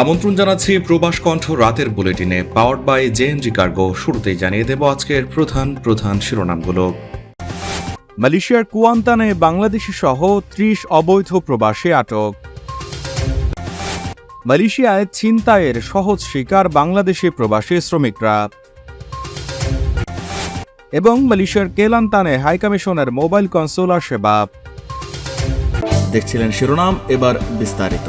আমন্ত্রণ জানাচ্ছি প্রবাস কণ্ঠ রাতের বুলেটিনে পাওয়ার বাই জেএনজি কার্গো শুরুতেই জানিয়ে দেব আজকের প্রধান প্রধান শিরোনামগুলো। মালয়েশিয়ার কুয়ান্তানে বাংলাদেশি সহ ত্রিশ অবৈধ প্রবাসী আটক। মালয়েশিয়ায় ছিনতাইয়ের সহজ শিকার বাংলাদেশি প্রবাসী শ্রমিকরা। এবং মালয়েশিয়ার কেলান্তানে হাইকমিশনের মোবাইল কনসোলার সেবা। দেখছিলেন শিরোনাম, এবার বিস্তারিত।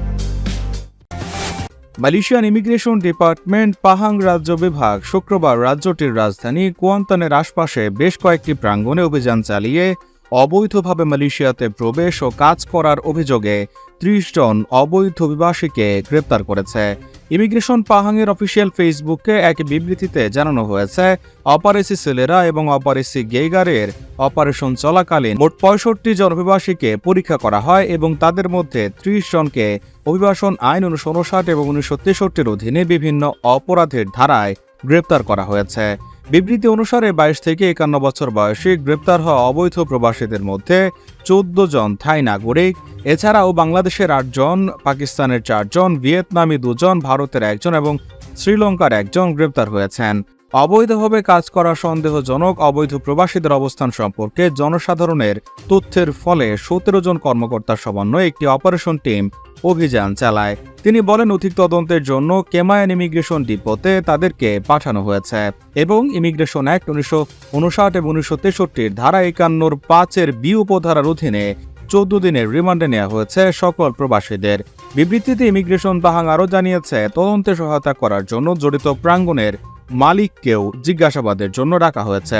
মালয়েশিয়ান ইমিগ্রেশন ডিপার্টমেন্ট পাহাং রাজ্য বিভাগ শুক্রবার রাজ্যটির রাজধানী কুয়ান্তানের আশপাশে বেশ কয়েকটি প্রাঙ্গণে অভিযান চালিয়ে অবৈধভাবে মালয়েশিয়াতে প্রবেশ ও কাজ করার অভিযোগে ত্রিশ জন অবৈধ অভিবাসীকে গ্রেপ্তার করেছে। ইমিগ্রেশন পাহাঙের অফিসিয়াল ফেসবুকে এক বিবৃতিতে জানানো হয়েছে, অপারেসি সেলেরা এবং অপারেসি গেইগারের অপারেশন চলাকালীন মোট পঁয়ষট্টি জন অভিবাসীকে পরীক্ষা করা হয় এবং তাদের মধ্যে ত্রিশ জনকে অভিবাসন আইন উনিশশো উনষাট এবং উনিশশো তেষট্টির অধীনে বিভিন্ন অপরাধের ধারায় গ্রেপ্তার করা হয়েছে। বিবৃতি অনুসারে বাইশ থেকে একান্ন বছর বয়সী গ্রেপ্তার হওয়া অবৈধ প্রবাসীদের মধ্যে চোদ্দ জন থাই নাগরিক, এছাড়াও বাংলাদেশের আটজন পাকিস্তানের চারজন ভিয়েতনামি দুজন, ভারতের একজন এবং শ্রীলঙ্কার একজন গ্রেপ্তার হয়েছেন। অবৈধভাবে কাজ করা সন্দেহজনক অবৈধ প্রবাসীদের অবস্থান সম্পর্কে জনসাধারণের তথ্যের ফলে সতেরো জন কর্মকর্তার সমন্বয়ে একটি অপারেশন টিম অভিযান চালায়। তিনি বলেন, অধিক তদন্তের জন্য কেমায়ান ইমিগ্রেশন ডিপোতে তাদেরকে পাঠানো হয়েছে এবং ইমিগ্রেশন অ্যাক্ট উনিশশো উনষাট এবং উনিশশো তেষট্টির ধারা একান্নর পাঁচের বি উপধারার অধীনে চোদ্দ দিনের রিমান্ডে নেওয়া হয়েছে সকল প্রবাসীদের। বিবৃতিতে ইমিগ্রেশন বাহাং আরও জানিয়েছে, তদন্তে সহায়তা করার জন্য জড়িত প্রাঙ্গণের মালিককেও জিজ্ঞাসাবাদের জন্য রাখা হয়েছে।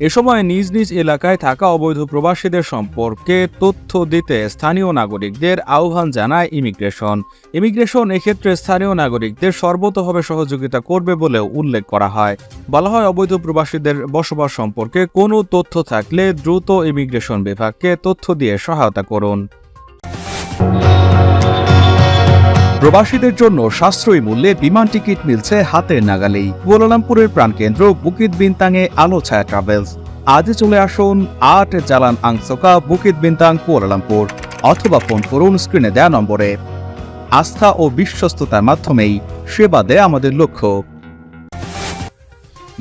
এ সময় নিজ নিজ এলাকায় থাকা অবৈধ প্রবাসীদের সম্পর্কে তথ্য দিতে স্থানীয় নাগরিকদের আহ্বান জানায় ইমিগ্রেশন। ইমিগ্রেশন এক্ষেত্রে স্থানীয় নাগরিকদের সর্বতভাবে সহযোগিতা করবে বলেও উল্লেখ করা হয়। বলা হয় অবৈধ প্রবাসীদের বসবাস সম্পর্কে কোনো তথ্য থাকলে দ্রুত ইমিগ্রেশন বিভাগকে তথ্য দিয়ে সহায়তা করুন। প্রবাসীদের জন্য সাশ্রয়ী মূল্যে বিমান টিকিট মিলছে হাতের নাগালেই। কুয়ালালামপুরের প্রাণকেন্দ্র বুকিত বিনতাংয়ে আলো ছায়া ট্রাভেলস আজ চলে আসুন আট Jalan Angsoka Bukit Bintang Kuala Lumpur, অথবা ফোন করুন স্ক্রিনে দেওয়া নম্বরে। আস্থা ও বিশ্বস্ততার মাধ্যমেই সেবা দেয় আমাদের লক্ষ্য।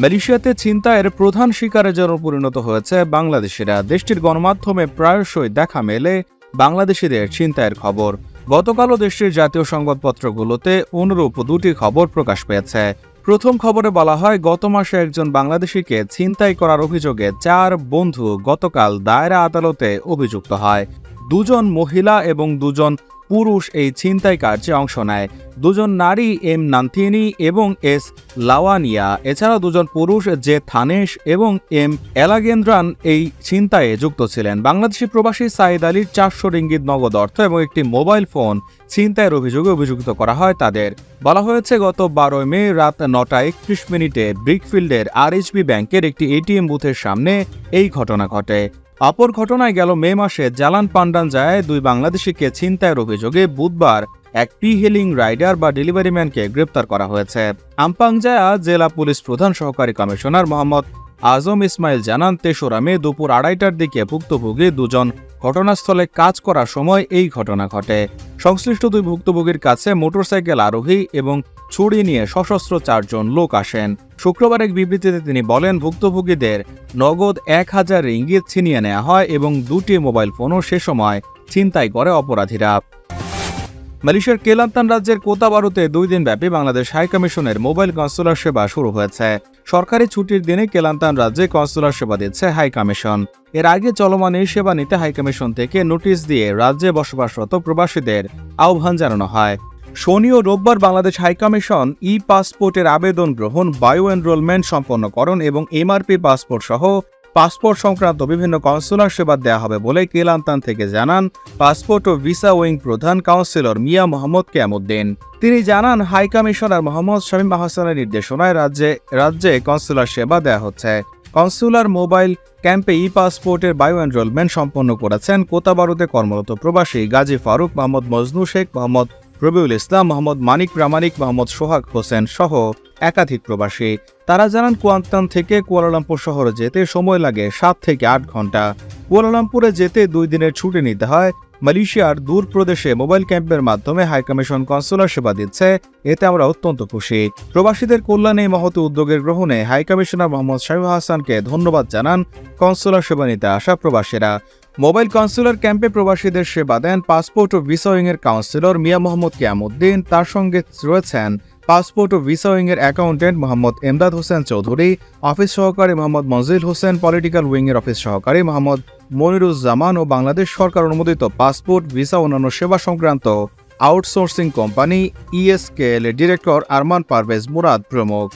মালয়েশিয়াতে ছিনতাইয়ের প্রধান শিকারে যেন পরিণত হয়েছে বাংলাদেশিরা। দেশটির গণমাধ্যমে প্রায়শই দেখা মেলে বাংলাদেশিদের ছিনতাইয়ের খবর। গতকালও দেশটির জাতীয় সংবাদপত্রগুলোতে অনুরূপ দুটি খবর প্রকাশ পেয়েছে। প্রথম খবরে বলা হয়, গত মাসে একজন বাংলাদেশিকে ছিনতাই করার অভিযোগে চার বন্ধু গতকাল দায়রা আদালতে অভিযুক্ত হয়। দুজন মহিলা এবং দুজন পুরুষ এই ছিনতাই কার্যে অংশ নেয়। দুজন নারী এম নান্থিনী এবং এস লাওয়ানিয়া। এছাড়া দুজন পুরুষ জে থানেশ এবং এম এলাগেন্দ্রান এই ছিনতাইয়ে যুক্ত ছিলেন। বাংলাদেশি প্রবাসী সাইদ আলীর চারশো রিঙ্গিত নগদ অর্থ এবং একটি মোবাইল ফোন ছিনতাইয়ের অভিযোগে অভিযুক্ত করা হয় তাদের। বলা হয়েছে, গত বারোই মে রাত নটা একত্রিশ মিনিটে ব্রিকফিল্ডের আরএইচবি ব্যাংকের একটি এটিএম বুথের সামনে এই ঘটনা ঘটে। অপর ঘটনায় গেল মে মাসে জালান পান্ডান যায় দুই বাংলাদেশিকে ছিনতাইয়ের অভিযোগে বুধবার এক পি হেলিং রাইডার বা ডেলিভারি ম্যানকে গ্রেপ্তার করা হয়েছে। আমপাংজায়া জেলা পুলিশ প্রধান সহকারী কমিশনার মোহাম্মদ আজম ইসমাইল জানান, তেসরা মে দুপুর আড়াইটার দিকে ভুক্তভোগী দুজন ঘটনাস্থলে কাজ করার সময় এই ঘটনা ঘটে। সংশ্লিষ্ট দুই ভুক্তভোগীর কাছে মোটরসাইকেল আরোহী এবং ছুরি নিয়ে সশস্ত্র চারজন লোক আসেন। শুক্রবার এক বিবৃতিতে তিনি বলেন, ভুক্তভোগীদের নগদ এক হাজার ইঙ্গিত ছিনিয়ে নেওয়া হয় এবং দুটি মোবাইল ফোনও সে সময় ছিনতাই করে অপরাধীরা। মালয়েশিয়ার কেলান্তান রাজ্যের কোতাবারুতে দুই দিনব্যাপী বাংলাদেশ হাইকমিশনের মোবাইল কনসুলার সেবা শুরু হয়েছে। সরকারি ছুটির দিনে কেলান্তান রাজ্যে কনসুলার সেবা দিচ্ছে হাইকমিশন এর আগে চলমান এই সেবা নিতে হাইকমিশন থেকে নোটিশ দিয়ে রাজ্যে বসবাসরত প্রবাসীদের আহ্বান জানানো হয়। শনি ও রোববার বাংলাদেশ হাইকমিশন ই পাসপোর্টের আবেদন গ্রহণ, বায়ো এনরোলমেন্ট সম্পন্নকরণ এবং এমআরপি পাসপোর্ট সহ পাসপোর্ট সংক্রান্ত বিভিন্ন কনসুলার সেবা দেওয়া হবে বলে কেলান্তান থেকে জানান পাসপোর্ট ও ভিসা উইং প্রধান কাউন্সিলর মিয়া মোহাম্মদ কেয়ামুদ্দিন। তিনি জানান, হাই কমিশনার মোহাম্মদ শামীম আহসানের নির্দেশনায় রাজ্যে রাজ্যে কনসুলার সেবা দেওয়া হচ্ছে। কনসুলার মোবাইল ক্যাম্পে ই পাসপোর্টের বায়ো এনরোলমেন্ট সম্পন্ন করেছেন কোতাবারুতে কর্মরত প্রবাসী গাজী ফারুক মোহাম্মদ মজনু শেখ মোহাম্মদ রবিউল ইসলাম মোহাম্মদ মানিক প্রামাণিক মোহাম্মদ সোহাগ হোসেন সহ একাধিক প্রবাসী। তারা জানান, কুয়ান্তান থেকে কুয়ালালামপুর শহরে যেতে সময় লাগে সাত থেকে আট ঘণ্টা। কুয়ালালামপুরে যেতে দুই দিনের ছুটি নিতে হয়। মালয়েশিয়ার দূর প্রদেশে মোবাইল ক্যাম্পের মাধ্যমে হাইকমিশন কনসুলার সেবা দিচ্ছে। এতে আমরা অত্যন্ত খুশি। প্রবাসীদের কল্যাণে মহৎ উদ্যোগের গ্রহণে হাইকমিশনার মোহাম্মদ শাহিব হাসানকে ধন্যবাদ জানান কনসুলার সেবা নিতে আসা প্রবাসীরা। মোবাইল কনসুলার ক্যাম্পে প্রবাসীদের সেবা দেন পাসপোর্ট ও ভিসা উইংয়ের কাউন্সিলর মিয়া মোহাম্মদ কিয়ামুদ্দিন। তার সঙ্গে রয়েছেন পাসপোর্ট ও ভিসা উইংয়ের অ্যাকাউন্টেন্ট মোহাম্মদ এমদাদ হোসেন চৌধুরী, অফিস সহকারী মোহাম্মদ মঞ্জিল হোসেন, পলিটিক্যাল উইংয়ের অফিস সহকারী মোহাম্মদ মনিরুজ্জামান ও বাংলাদেশ সরকার অনুমোদিত পাসপোর্ট, ভিসা অন্যান্য সেবা সংক্রান্ত আউটসোর্সিং কোম্পানি, ইএসকেএল এর ডিরেক্টর আরমান পারভেজ মুরাদ প্রমুখ।